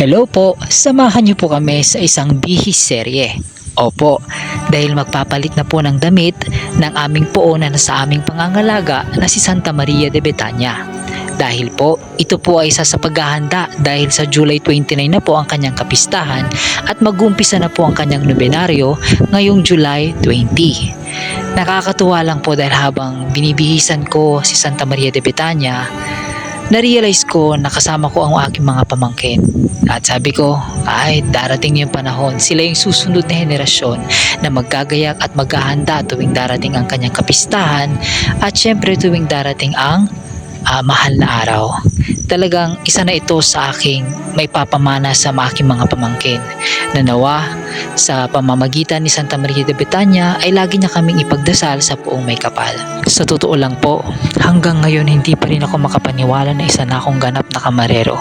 Hello po, samahan niyo po kami sa isang bihis serye. Opo, dahil magpapalit na po ng damit ng aming puonan sa aming pangangalaga na si Santa Maria de Betania. Dahil po, ito po ay isa sa paghahanda dahil sa July 29 na po ang kanyang kapistahan at mag-umpisa na po ang kanyang nobenaryo ngayong July 20. Nakakatuwa lang po dahil habang binibihisan ko si Santa Maria de Betania, na-realize ko na kasama ko ang aking mga pamangkin. At sabi ko, ay darating yung panahon, sila yung susunod na henerasyon na maggagayak at maghahanda tuwing darating ang kanyang kapistahan at syempre tuwing darating ang ah, mahal na araw. Talagang isa na ito sa aking may papamana sa aking mga pamangkin na nawa sa pamamagitan ni Santa Maria de Betania ay lagi niya kaming ipagdasal sa buong may kapal. Sa totoo lang po, hanggang ngayon hindi pa rin ako makapaniwala na isa na akong ganap na kamarero.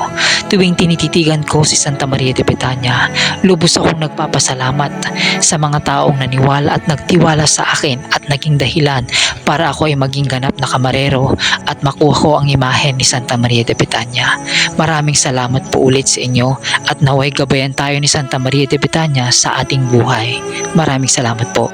Tuwing tinititigan ko si Santa Maria de Betania, lubos akong nagpapasalamat sa mga taong naniwala at nagtiwala sa akin at naging dahilan para ako ay maging ganap na kamarero at makuha ko ang imahen ni Santa Maria de Betania. Maraming salamat po ulit sa inyo at naway gabayan tayo ni Santa Maria de Betania sa ating buhay. Maraming salamat po.